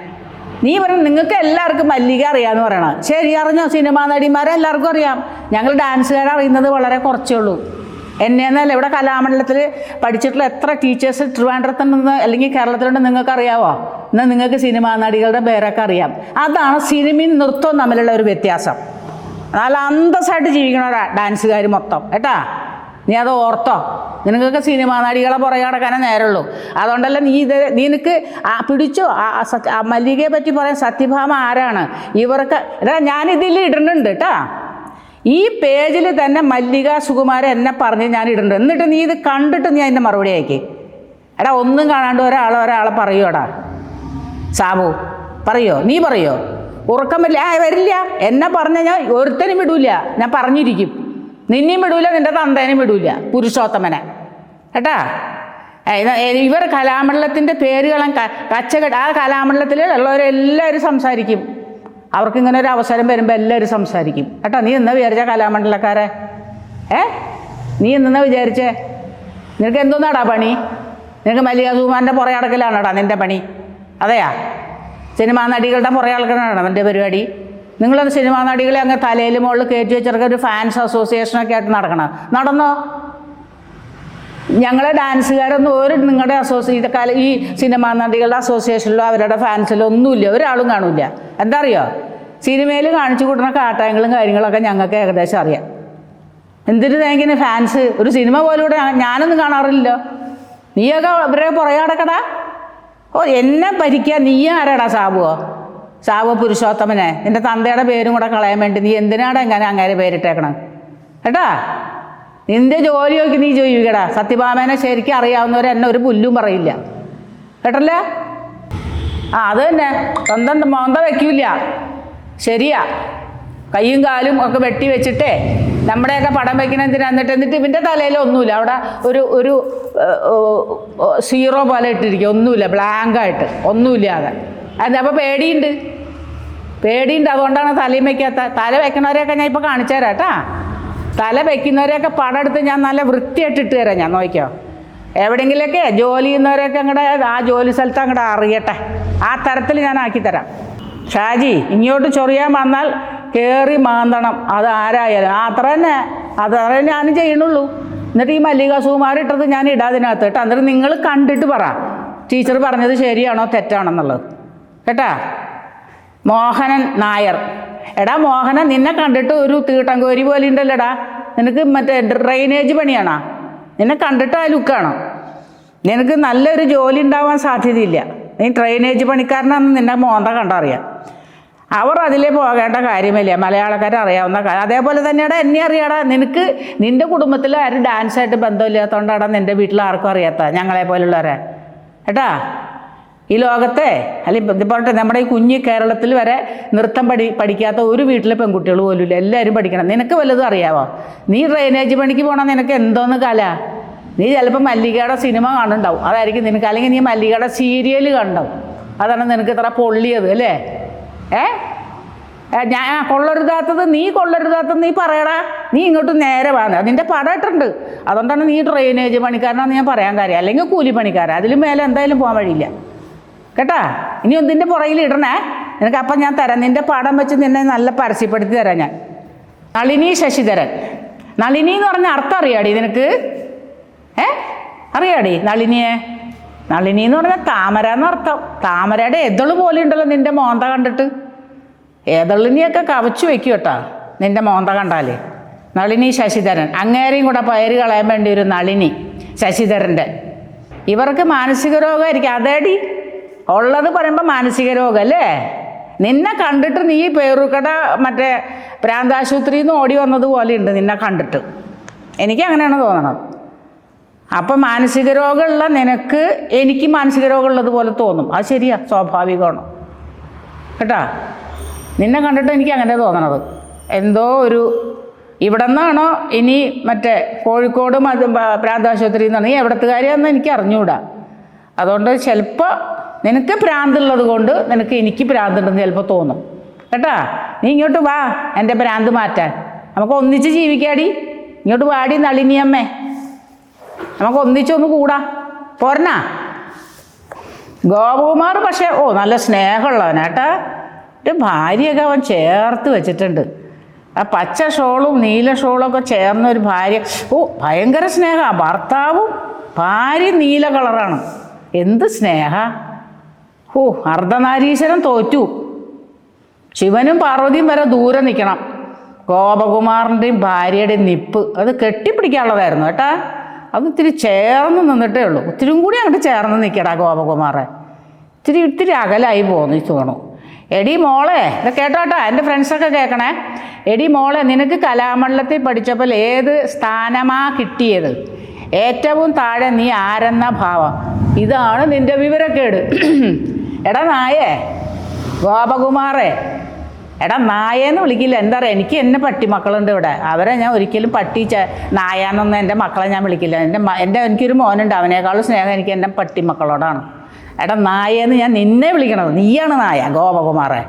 നീ പറഞ്ഞു നിങ്ങൾക്ക് എല്ലാവർക്കും മല്ലിക അറിയാമെന്ന് പറയണം. ശരി അറിഞ്ഞോ? സിനിമാ നടിമാരെ എല്ലാവർക്കും അറിയാം. ഞങ്ങൾ ഡാൻസുകാരെ അറിയുന്നത് വളരെ കുറച്ചേ ഉള്ളൂ. എന്നെ എന്നല്ല ഇവിടെ കലാമണ്ഡലത്തിൽ പഠിച്ചിട്ടുള്ള എത്ര ടീച്ചേഴ്സ് ട്രിവാൻഡ്രത്തുണ്ടെന്ന് അല്ലെങ്കിൽ കേരളത്തിലുണ്ട് നിങ്ങൾക്ക് അറിയാവോ എന്നാൽ നിങ്ങൾക്ക് സിനിമാ നടികളുടെ പേരൊക്കെ അറിയാം. അതാണ് സിനിമയും നൃത്തവും തമ്മിലുള്ള ഒരു വ്യത്യാസം. നല്ല അന്തസ്സായിട്ട് ജീവിക്കണ ഡാൻസുകാർ മൊത്തം. കേട്ടാ? നീ അത് ഓർത്തോ. നിനക്കൊക്കെ സിനിമാ നടികളെ പുറകെ കിടക്കാനേ നേരമുള്ളൂ. അതുകൊണ്ടല്ല നീ ഇത് നിനക്ക് പിടിച്ചോ? മല്ലികയെ പറ്റി പറയാൻ സത്യഭാമ ആരാണ്? ഇവർക്ക് എടാ ഞാനിതിൽ ഇടുന്നുണ്ട് കേട്ടാ ഈ പേജിൽ തന്നെ മല്ലിക സുകുമാരൻ എന്നെ പറഞ്ഞ് ഞാൻ ഇടുന്നുണ്ട്. എന്നിട്ട് നീ ഇത് കണ്ടിട്ട് നീ അതിന്റെ മറുപടി അയക്ക്. എടാ ഒന്നും കാണാണ്ട് ഒരാൾ ഒരാളെ പറയൂടാ സാബു പറയോ? നീ പറയോ? ഉറക്കം വരില്ല. വരില്ല. എന്നെ പറഞ്ഞ ഞാൻ ഒരുത്തനും വിടൂല. ഞാൻ പറഞ്ഞിരിക്കും. നിന്നെയും വിടൂല നിന്റെ തന്തേനും വിടൂല പുരുഷോത്തമനെ. കേട്ടാ? ഇവർ കലാമണ്ഡലത്തിന്റെ പേരുകളും കച്ചകട ആ കലാമണ്ഡലത്തിൽ ഉള്ളവരെല്ലാവരും സംസാരിക്കും. അവർക്ക് ഇങ്ങനെ ഒരു അവസരം വരുമ്പോൾ എല്ലാവരും സംസാരിക്കും. കേട്ടോ നീ എന്നാ വിചാരിച്ച കലാമണ്ഡലക്കാരെ? ഏ? നീ എന്നാ വിചാരിച്ചേ? നിനക്ക് എന്തോന്നാടാ പണി? നിനക്ക് മല്ലിക സുമാന്റെ പുറകെ അടക്കലാണോടാ നിന്റെ പണി? അതെയാ? സിനിമാ നടികളുടെ പുറകെ അടക്കലാണോ നിന്റെ പരിപാടി? നിങ്ങളൊന്ന് സിനിമാ നടികളെ അങ്ങ് തലയിൽ മുകളിൽ കയറ്റി വെച്ചിറക്ക ഒരു ഫാൻസ് അസോസിയേഷനൊക്കെ ആയിട്ട് നടക്കണം. നടന്നോ? ഞങ്ങളെ ഡാൻസുകാരൊന്നും ഒരു നിങ്ങളുടെ അസോസിയേറ്റ് കാല ഈ സിനിമാ നടികളുടെ അസോസിയേഷനിലോ അവരുടെ ഫാൻസിലോ ഒന്നുമില്ല. ഒരാളും കാണില്ല. എന്താ അറിയോ സിനിമയിൽ കാണിച്ചു കൂട്ടുന്ന കാട്ടായങ്ങളും കാര്യങ്ങളൊക്കെ ഞങ്ങൾക്ക് ഏകദേശം അറിയാം. എന്തിനു തേങ്ങിന് ഫാൻസ് ഒരു സിനിമ പോലും ഇവിടെ ഞാ- ഞാനൊന്നും കാണാറില്ലല്ലോ. നീയൊക്കെ ഇവരെ പുറകെ കിടക്കടാ ഓ എന്നെ ഭരിക്കാൻ നീ ആരാടാ സാബുവോ? സാവ പുരുഷോത്തമനെ? നിന്റെ തന്തയുടെ പേരും കൂടെ കളയാൻ വേണ്ടി നീ എന്തിനാണ് എങ്ങനെ അങ്ങനെ പേരിട്ടേക്കണം? കേട്ടാ? നിന്റെ ജോലി നോക്കി നീ ചെയ്യുകടാ സത്യഭാമേനെ ശരിക്കും അറിയാവുന്നവർ എന്നെ ഒരു പുല്ലും പറയില്ല. കേട്ടല്ലേ? ആ അത് തന്നെ. സ്വന്തം മോന്ത വയ്ക്കൂല ശരിയാ. കൈയും കാലും ഒക്കെ വെട്ടി വെച്ചിട്ടേ നമ്മുടെയൊക്കെ പടം വയ്ക്കണ എന്തിനാ? എന്നിട്ട് എന്നിട്ട് ഇവന്റെ തലയിൽ ഒന്നുമില്ല. അവിടെ ഒരു ഒരു സീറോ പോലെ ഇട്ടിരിക്കുക. ഒന്നുമില്ല. ബ്ലാങ്കായിട്ട് ഒന്നുമില്ലാതെ. അത് അപ്പോൾ പേടിയുണ്ട്. പേടിയുണ്ട്. അതുകൊണ്ടാണ് തലയും വയ്ക്കാത്ത തല വയ്ക്കുന്നവരെയൊക്കെ ഞാൻ ഇപ്പോൾ കാണിച്ചു തരാം കേട്ടാ. തല വയ്ക്കുന്നവരെയൊക്കെ പടം എടുത്ത് ഞാൻ നല്ല വൃത്തിയായിട്ട് ഇട്ട് തരാം ഞാൻ. നോക്കിയോ? എവിടെയെങ്കിലൊക്കെ ജോലി ചെയ്യുന്നവരൊക്കെ അങ്ങടെ ആ ജോലി സ്ഥലത്ത് അങ്ങോട്ട് അറിയട്ടെ. ആ തരത്തിൽ ഞാൻ ആക്കി തരാം. ഷാജി ഇങ്ങോട്ട് ചൊറിയാൻ വന്നാൽ കയറി മാന്തണം. അത് ആരായാലും. അത്ര തന്നെ. അത്ര ഞാനും ചെയ്യണുള്ളൂ. എന്നിട്ട് ഈ മല്ലിക സുകുമാർ ഇട്ടത് ഞാൻ ഇടാതിനകത്ത് കേട്ടോ. എന്നിട്ട് നിങ്ങൾ കണ്ടിട്ട് പറ. ടീച്ചർ പറഞ്ഞത് ശരിയാണോ തെറ്റാണോ എന്നുള്ളത്. കേട്ടാ? മോഹനൻ നായർ. എടാ മോഹനൻ നിന്നെ കണ്ടിട്ട് ഒരു തീട്ടങ്കോരി പോലെ ഉണ്ടല്ലോടാ. നിനക്ക് മറ്റേ ഡ്രെയിനേജ് പണിയാണോ? നിന്നെ കണ്ടിട്ട് ആ ലുക്കാണോ നിനക്ക് നല്ലൊരു ജോലി ഉണ്ടാവാൻ സാധ്യതയില്ല. നീ ഡ്രെയിനേജ് പണിക്കാരനാണെന്ന് നിന്നെ മോന്ത കണ്ടറിയാം. അവർ അതിലേ പോകേണ്ട കാര്യമില്ല. മലയാളക്കാരെ അറിയാവുന്ന കാര്യം. അതേപോലെ തന്നെയാണ് എന്നെ അറിയാടാ. നിനക്ക് നിന്റെ കുടുംബത്തിൽ ആരും ഡാൻസായിട്ട് ബന്ധമില്ലാത്തതുകൊണ്ടാണ് നിന്റെ വീട്ടിൽ ആർക്കും അറിയാത്ത ഞങ്ങളെ പോലുള്ളവരെ കേട്ടാ ഈ ലോകത്തെ അല്ലെങ്കിൽ പോട്ടെ നമ്മുടെ ഈ കുഞ്ഞ് കേരളത്തിൽ വരെ നൃത്തം പഠി പഠിക്കാത്ത ഒരു വീട്ടിലെ പെൺകുട്ടികൾ പോലും ഇല്ല. എല്ലാവരും പഠിക്കണം. നിനക്ക് വല്ലതും അറിയാവോ? നീ ഡ്രെയിനേജ് പണിക്ക് പോകണം നിനക്ക് എന്തോന്ന് കല? നീ ചിലപ്പോൾ മല്ലികയുടെ സിനിമ കാണുന്നുണ്ടാവും. അതായിരിക്കും നിനക്ക്. അല്ലെങ്കിൽ നീ മല്ലികയുടെ സീരിയൽ കണ്ടാവും അതാണ് നിനക്ക് ഇത്ര പൊള്ളിയത് അല്ലേ? ഏ? ഞാൻ കൊള്ളരുതാത്തത് നീ കൊള്ളരുതാത്തത് നീ പറയടാ. നീ ഇങ്ങോട്ട് നേരെ വാങ്ങുക അതിന്റെ പടം ഇട്ടുണ്ട് അതുകൊണ്ടാണ് നീ ഡ്രെയിനേജ് പണിക്കാരനാന്ന് ഞാൻ പറയാൻ കാര്യം. അല്ലെങ്കിൽ കൂലിപ്പണിക്കാരൻ. അതിലും മേലെ എന്തായാലും പോകാൻ വഴിയില്ല. കേട്ടാ? ഇനി ഒന്നിന്റെ പുറകിൽ ഇടണേ. നിനക്ക് അപ്പം ഞാൻ തരാം. നിന്റെ പടം വെച്ച് നിന്നെ നല്ല പരസ്യപ്പെടുത്തി തരാം ഞാൻ. നളിനി ശശിധരൻ. നളിനി എന്ന് പറഞ്ഞ അർത്ഥം അറിയാടി നിനക്ക്? ഏ? അറിയാടി നളിനിയെ? നളിനി എന്ന് പറഞ്ഞാൽ താമര എന്നർത്ഥം താമരയുടെ എതൾ പോലെ ഉണ്ടല്ലോ നിന്റെ മോന്ത കണ്ടിട്ട്. ഏതളിനിയൊക്കെ കവച്ചു വെക്കും കേട്ടാ നിന്റെ മോന്ത കണ്ടാൽ നളിനി ശശിധരൻ. അങ്ങേരെയും കൂടെ പയര് കളയാൻ വേണ്ടി ഒരു നളിനി ശശിധരന്റെ. ഇവർക്ക് മാനസിക രോഗമായിരിക്കും. അതേടി? ഉള്ളത് പറയുമ്പോൾ മാനസിക രോഗം അല്ലേ നിന്നെ കണ്ടിട്ട് നീ പേറുക്കട മറ്റേ പ്രാന്താശുപത്രിയിൽ നിന്ന് ഓടി വന്നതുപോലെ ഉണ്ട് നിന്നെ കണ്ടിട്ട്. എനിക്ക് അങ്ങനെയാണ് തോന്നണത്. അപ്പം മാനസിക രോഗമുള്ള നിനക്ക് എനിക്ക് മാനസിക രോഗമുള്ളത് പോലെ തോന്നും. അത് ശരിയാ സ്വാഭാവികമാണ്. കേട്ടാ? നിന്നെ കണ്ടിട്ട് എനിക്ക് അങ്ങനെ തോന്നണത്. എന്തോ ഒരു ഇവിടെ നിന്നാണോ ഇനി മറ്റേ കോഴിക്കോട് പ്രാന്താശുപത്രിയിൽ നിന്നാണ് ഈ എവിടത്തുകാരിയാണെന്ന് എനിക്ക് അറിഞ്ഞുകൂടാ അതുകൊണ്ട് ചിലപ്പോൾ നിനക്ക് പ്രാന്തുള്ളത് കൊണ്ട് നിനക്ക് എനിക്ക് ഭ്രാന്തുണ്ടെന്ന് ചിലപ്പോൾ തോന്നും. കേട്ടാ? നീ ഇങ്ങോട്ട് വാ എന്റെ പ്രാന്ത് മാറ്റാൻ. നമുക്ക് ഒന്നിച്ച് ജീവിക്കാടി. ഇങ്ങോട്ട് വാടി നളിനിയമ്മേ നമുക്ക് ഒന്നിച്ചൊന്ന് കൂടാ. പോരണാ? ഗോപകുമാർ പക്ഷേ ഓ നല്ല സ്നേഹമുള്ളവനാട്ടാ ഒരു ഭാര്യയൊക്കെ അവൻ ചേർത്ത് വെച്ചിട്ടുണ്ട്. ആ പച്ച ഷോളും നീല ഷോളും ഒക്കെ ചേർന്ന ഒരു ഭാര്യ. ഓ ഭയങ്കര സ്നേഹമാണ് ഭർത്താവും ഭാര്യ നീല കളറാണ്. എന്ത് സ്നേഹ? ഓ അർദ്ധനാരീശ്വരൻ തോറ്റു. ശിവനും പാർവതിയും വരെ ദൂരെ നിൽക്കണം ഗോപകുമാറിന്റെയും ഭാര്യയുടെയും നിപ്പ്. അത് കെട്ടിപ്പിടിക്കാനുള്ളതായിരുന്നു കേട്ടാ. അത് ഇത്തിരി ചേർന്ന് നിന്നിട്ടേ ഉള്ളൂ. ഒത്തിരിയും കൂടി അങ്ങോട്ട് ചേർന്ന് നിൽക്കടാ ഗോപകുമാറെ. ഇത്തിരി ഇത്തിരി അകലായി പോന്നു തോന്നു എടി മോളെ ഇത് കേട്ടോട്ടോ എന്റെ ഫ്രണ്ട്സൊക്കെ കേൾക്കണേ എടി മോളെ നിനക്ക് കലാമണ്ഡലത്തിൽ പഠിച്ചപ്പോൾ ഏത് സ്ഥാനമാ കിട്ടിയത്? ഏറ്റവും താഴെ നീ ആരെന്ന ഭാവം. ഇതാണ് നിന്റെ വിവരക്കേട്. എടാ നായേ ഗോപകുമാറേ. എടാ നായേന്ന് വിളിക്കില്ല. എന്താ പറയുക എനിക്ക് എന്നെ പട്ടി മക്കളുണ്ട് ഇവിടെ. അവരെ ഞാൻ ഒരിക്കലും പട്ടി ച നായാന്നൊന്നും എന്റെ മക്കളെ ഞാൻ വിളിക്കില്ല. എന്റെ എന്റെ എനിക്കൊരു മോനുണ്ട്. അവനേക്കാളും സ്നേഹം എനിക്ക് എന്റെ പട്ടി മക്കളോടാണ് എടാ നായേന്ന് ഞാൻ നിന്നെ വിളിക്കണത്. നീയാണ് നായ ഗോപകുമാറെ.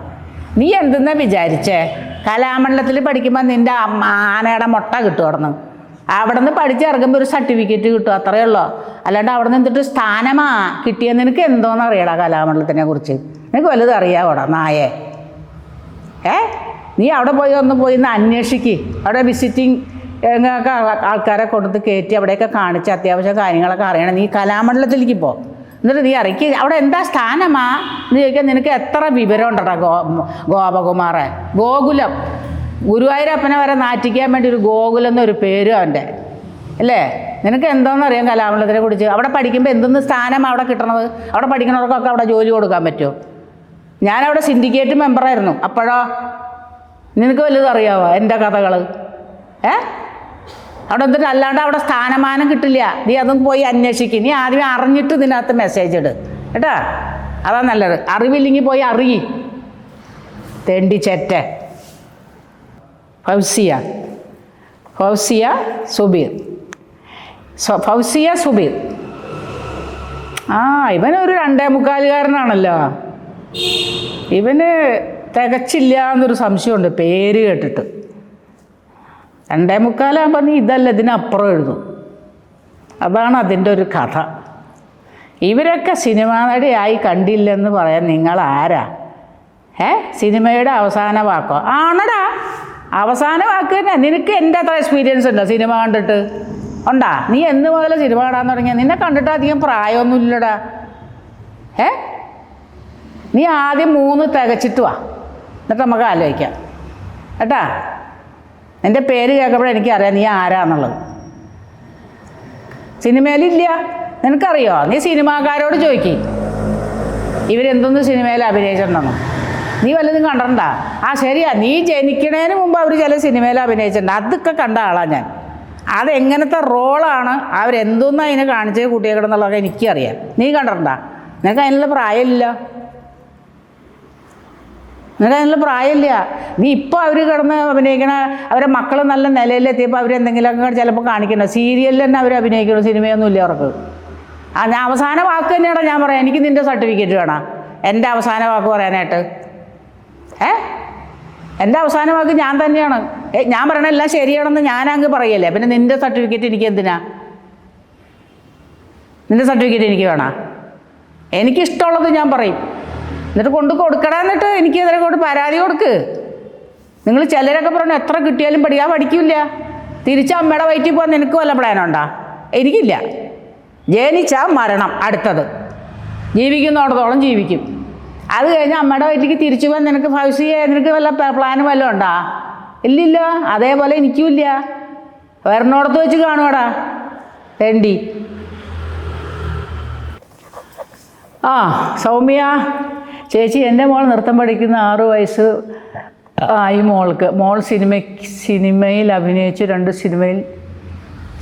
നീ എന്തെന്നാ വിചാരിച്ചേ? കലാമണ്ഡലത്തിൽ പഠിക്കുമ്പോൾ നിന്റെ ആനയുടെ മുട്ട കിട്ടും അവിടെ നിന്ന് പഠിച്ചിറങ്ങുമ്പോൾ ഒരു സർട്ടിഫിക്കറ്റ് കിട്ടും അത്രയേ ഉള്ളൂ? അല്ലാണ്ട് അവിടെ നിന്ന് എന്നിട്ട് സ്ഥാനമാ കിട്ടിയെന്ന് നിനക്ക് എന്തോന്ന് അറിയടാ കലാമണ്ഡലത്തിനെ കുറിച്ച്? നിനക്ക് വലുത് അറിയാവോടാ നായേ? ഏ? നീ അവിടെ പോയി ഒന്ന് പോയി ഒന്ന് അന്വേഷിക്ക്. അവിടെ വിസിറ്റിംഗ് ആൾക്കാരെ കൊടുത്ത് കയറ്റി അവിടെയൊക്കെ കാണിച്ച് അത്യാവശ്യം കാര്യങ്ങളൊക്കെ അറിയണം. നീ കലാമണ്ഡലത്തിലേക്ക് പോ. എന്നിട്ട് നീ അറിയിക്ക് അവിടെ എന്താ സ്ഥാനമാ? എന്ന് ചോദിക്കാൻ നിനക്ക് എത്ര വിവരം ഉണ്ടടാ ഗോ ഗോപകുമാറെ? ഗോകുലം. ഗുരുവായൂരപ്പനെ വരെ നാറ്റിക്കാൻ വേണ്ടി ഒരു ഗോകുലം എന്നൊരു പേരും അവന്റെ. അല്ലേ? നിനക്ക് എന്തോന്ന് അറിയാം കലാമണ്ഡലത്തിനെ കുറിച്ച്? അവിടെ പഠിക്കുമ്പോൾ എന്തെന്ന് സ്ഥാനം അവിടെ കിട്ടണത്? അവിടെ പഠിക്കുന്നവർക്കൊക്കെ അവിടെ ജോലി കൊടുക്കാൻ പറ്റുമോ? ഞാനവിടെ സിൻഡിക്കേറ്റ് മെമ്പറായിരുന്നു അപ്പോഴോ? നിനക്ക് വലുതറിയാവോ എന്റെ കഥകൾ? ഏ? അവിടെ എന്നിട്ട് അല്ലാണ്ട് അവിടെ സ്ഥാനമാനം കിട്ടില്ല. നീ അതും പോയി അന്വേഷിക്കും. നീ ആദ്യം അറിഞ്ഞിട്ട് ഇതിനകത്ത് മെസ്സേജ് ഇട്. കേട്ടാ? അതാ നല്ലത്. അറിവില്ലെങ്കിൽ പോയി അറിയി. തെണ്ടിച്ചെറ്റേ ചെറ്റ ഫൗസിയ. ഫൗസിയ സുബീർ. ഫൗസിയ സുബീർ. ആ ഇവനൊരു രണ്ടേ മുക്കാലുകാരനാണല്ലോ. ഇവന് തികച്ചില്ല എന്നൊരു സംശയമുണ്ട് പേര് കേട്ടിട്ട്. രണ്ടേ മുക്കാലാകുമ്പോൾ നീ ഇതല്ല ഇതിനപ്പുറം എഴുതും. അതാണ് അതിന്റെ ഒരു കഥ. ഇവരൊക്കെ സിനിമാ നടിയായി കണ്ടില്ലെന്ന് പറയാൻ നിങ്ങൾ ആരാ ഏ? സിനിമയുടെ അവസാന വാക്കോ? ആണടാ. അവസാന വാക്ക് തന്നെ നിനക്ക് എന്റെ അത്ര എക്സ്പീരിയൻസ് ഉണ്ടോ സിനിമ കണ്ടിട്ട്? ഉണ്ടാ? നീ എന്ന് മുതൽ സിനിമ കാണാൻ തുടങ്ങിയ? നിന്നെ കണ്ടിട്ട് അധികം പ്രായമൊന്നുമില്ലടാ. ഏ? നീ ആദ്യം മൂന്ന് തികച്ചിട്ട് വാ. എന്നിട്ട് നമുക്ക് ആലോചിക്കാം. കേട്ടാ? എന്റെ പേര് കേൾക്കുമ്പോഴേ എനിക്കറിയാം നീ ആരാന്നുള്ളത്. സിനിമയിലില്ല. നിനക്കറിയോ? നീ സിനിമാക്കാരോട് ചോദിക്കി. ഇവരെന്തൊന്ന് സിനിമയിൽ അഭിനയിച്ചിട്ടുണ്ടെന്നോ? നീ വല്ലതും കണ്ടണ്ട ആ ശരിയാ. നീ ജനിക്കണേന് മുമ്പ് അവർ ചില സിനിമയിൽ അഭിനയിച്ചിട്ടുണ്ട്. അതൊക്കെ കണ്ട ആളാണ് ഞാൻ. അതെങ്ങനത്തെ റോളാണ് അവരെന്തോന്നും അതിനെ കാണിച്ചത് കുട്ടികൾക്കെന്നുള്ളതൊക്കെ എനിക്കറിയാം. നീ കണ്ടിട്ടുണ്ടാ? നിനക്ക് അതിനുള്ള പ്രായമില്ല? നിനക്ക് അതിനുള്ള പ്രായമില്ല? നീ ഇപ്പോൾ അവർ കിടന്ന് അഭിനയിക്കണ അവരെ മക്കൾ നല്ല നിലയിലെത്തിയപ്പോൾ അവരെന്തെങ്കിലുമൊക്കെ ചിലപ്പോൾ കാണിക്കണം? സീരിയലിൽ തന്നെ അവർ അഭിനയിക്കണം സിനിമയൊന്നും ഇല്ല അവർക്ക്. ആ ഞാൻ അവസാന വാക്ക് തന്നെയാണ് ഞാൻ പറയാം. എനിക്ക് നിന്റെ സർട്ടിഫിക്കറ്റ് വേണം. എന്റെ അവസാന വാക്ക് പറയാനായിട്ട്. ഏ? എന്റെ അവസാന വാക്ക് ഞാൻ തന്നെയാണ്. ഏ ഞാൻ പറയണ എല്ലാം ശരിയാണെന്ന് ഞാൻ അങ്ങ് പറയല്ലേ? പിന്നെ നിന്റെ സർട്ടിഫിക്കറ്റ് എനിക്ക് എന്തിനാ? നിന്റെ സർട്ടിഫിക്കറ്റ് എനിക്ക് വേണം? എനിക്കിഷ്ടമുള്ളത് ഞാൻ പറയും. എന്നിട്ട് കൊണ്ട് കൊടുക്കടാ എന്നിട്ട് എനിക്ക് ഇതിനെ കൊണ്ട് പരാതി കൊടുക്ക്. നിങ്ങൾ ചിലരൊക്കെ പറഞ്ഞു എത്ര കിട്ടിയാലും പഠിക്കാൻ പഠിക്കില്ല. തിരിച്ച അമ്മയുടെ വയറ്റിൽ പോകാൻ നിനക്ക് വല്ല പ്ലാനുണ്ടോ എനിക്കില്ല. ജനിച്ചാൽ മരണം അടുത്തത്. ജീവിക്കുന്നിടത്തോളം ജീവിക്കും. അത് കഴിഞ്ഞ് അമ്മയുടെ വീട്ടിലേക്ക് തിരിച്ചു പോകാൻ നിനക്ക് ഫൗസി നിനക്ക് വല്ല പ്ലാൻ വല്ലതും ഉണ്ടോ? ഇല്ലില്ല അതേപോലെ എനിക്കും ഇല്ല വേറെന്നോടത്ത് വെച്ച് കാണുവാടാ. വേണ്ടി ആ സൗമ്യ ചേച്ചി എന്റെ മോൾ നൃത്തം പഠിക്കുന്ന ആറു വയസ്സ് ആയി മോൾക്ക്. മോൾ സിനിമ സിനിമയിൽ അഭിനയിച്ചു രണ്ട് സിനിമയിൽ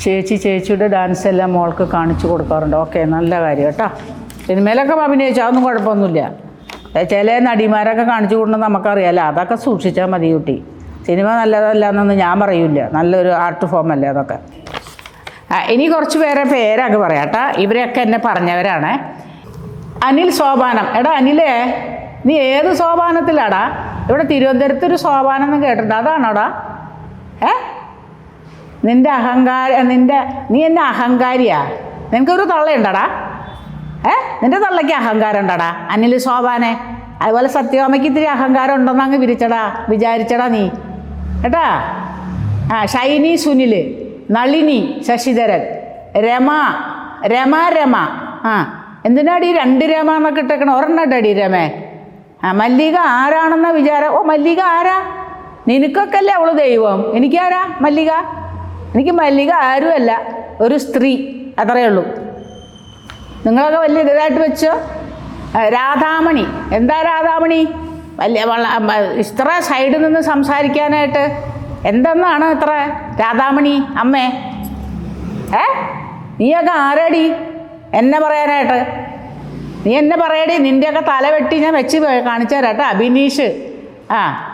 ചേച്ചി ചേച്ചിയുടെ ഡാൻസ് എല്ലാം മോൾക്ക് കാണിച്ചു കൊടുക്കാറുണ്ട്. ഓക്കെ നല്ല കാര്യം കേട്ടോ. സിനിമയിലൊക്കെ അഭിനയിച്ചു അതൊന്നും കുഴപ്പമൊന്നുമില്ല. ചില നടിമാരൊക്കെ കാണിച്ചു കൊടുക്കുന്നത് നമുക്കറിയാലോ. അതൊക്കെ സൂക്ഷിച്ചാൽ മതി കുട്ടി. സിനിമ നല്ലതല്ല എന്നൊന്നും ഞാൻ പറയൂല നല്ലൊരു ആർട്ട് ഫോം അല്ലേ അതൊക്കെ ഇനി കുറച്ച് പേരെ പേരൊക്കെ പറയാം ഇവരെയൊക്കെ എന്നെ പറഞ്ഞവരാണ്. അനിൽ സോപാനം. എടാ അനിലേ നീ ഏത് സോപാനത്തിലാടാ? ഇവിടെ തിരുവനന്തപുരത്ത് ഒരു സോപാനം എന്ന് കേട്ടിട്ടുണ്ട്. അതാണോടാ? ഏ? നിന്റെ അഹങ്കാര നിന്റെ നീ എന്നെ അഹങ്കാരിയാ. നിനക്കൊരു തള്ളയുണ്ടടാ? നിന്റെ തള്ളയ്ക്ക് അഹങ്കാരം ഉണ്ടടാ. അനിൽ ശോഭാനെ. അതുപോലെ സത്യവാമയ്ക്ക് ഇത്തിരി അഹങ്കാരം ഉണ്ടെന്ന് അങ്ങ് വിരിച്ചടാ. വിചാരിച്ചടാ നീ. കേട്ടാ? ആ ഷൈനി സുനിൽ നളിനി ശശിധരൻ രമ രമ രമ. ആ എന്തിനാടി രണ്ട് രമ എന്നൊക്കെ ഇട്ടേക്കണം? ഒരെണ്ണട്ടടി രമേ. ആ മല്ലിക ആരാണെന്ന വിചാരം. ഓ മല്ലിക ആരാ? നിനക്കൊക്കെ അല്ലേ അവൾ ദൈവം? എനിക്കാരാ മല്ലിക? എനിക്ക് മല്ലിക ആരുമല്ല. ഒരു സ്ത്രീ. അത്രയേ ഉള്ളൂ. നിങ്ങളൊക്കെ വലിയ ഇതായിട്ട് വെച്ചോ? രാധാമണി. എന്താ രാധാമണി? വലിയ ഇത്ര സൈഡിൽ നിന്ന് സംസാരിക്കാനായിട്ട്. എന്തെന്നാണ് ഇത്ര രാധാമണി അമ്മേ? ഏ? നീയൊക്കെ ആരടി? എന്നെ പറയാനായിട്ട്. നീ എന്നെ പറയടി. നിന്റെയൊക്കെ തല വെട്ടി ഞാൻ വെച്ച് കാണിച്ചു തരാട്ടോ അഭിനീഷ്. ആ.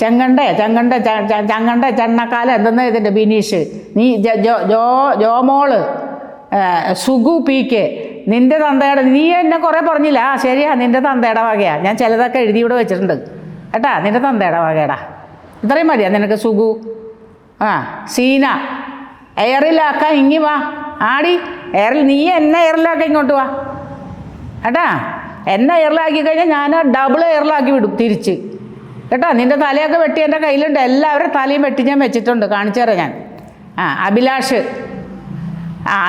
ചെങ്കണ്ട ചെങ്കണ്ട ചെങ്കണ്ട ചെണ്ണക്കാലം എന്തെന്നാ ഇതിന്റെ ബിനീഷ് നീ ജോ- ജോ ജോമോൾ. സുഗു പി കെ നിന്റെ തന്തയുടെ നീ എന്നെ കുറേ പറഞ്ഞില്ല? ആ ശരിയാ നിന്റെ തന്തയുടെ വകയാ. ഞാൻ ചിലതൊക്കെ എഴുതി ഇവിടെ വെച്ചിട്ടുണ്ട്. കേട്ടാ നിന്റെ തന്തയുടെ വകയടാ. ഇത്രയും മതിയാ നിനക്ക് സുഗു. ആ സീന. എയറിലാക്കാൻ ഇങ്ങി വാ. ആടി എയറിൽ നീ എന്നെ എയറിലാക്കാൻ ഇങ്ങോട്ട് വാ. കേട്ടാ എന്നെ എയറിലാക്കി കഴിഞ്ഞാൽ ഞാൻ ഡബിൾ എയറിലാക്കി വിടും തിരിച്ച്. കേട്ടോ നിന്റെ തലയൊക്കെ വെട്ടി എന്റെ കയ്യിലുണ്ട്. എല്ലാവരുടെ തലയും വെട്ടി ഞാൻ വെച്ചിട്ടുണ്ട്. കാണിച്ചു തരാം ഞാൻ. ആ അഭിലാഷ്.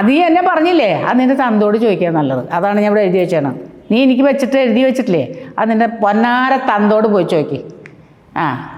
നീ എന്നെ പറഞ്ഞില്ലേ? അത് നിന്റെ തന്തോട് ചോദിക്കാൻ നല്ലത്. അതാണ് ഞാൻ ഇവിടെ എഴുതി വെച്ചാണ് നീ എനിക്ക് വെച്ചിട്ട് എഴുതി വെച്ചിട്ടില്ലേ? അത് നിന്റെ പൊന്നാര തന്തോട് പോയി ചോദിക്കേ. ആ.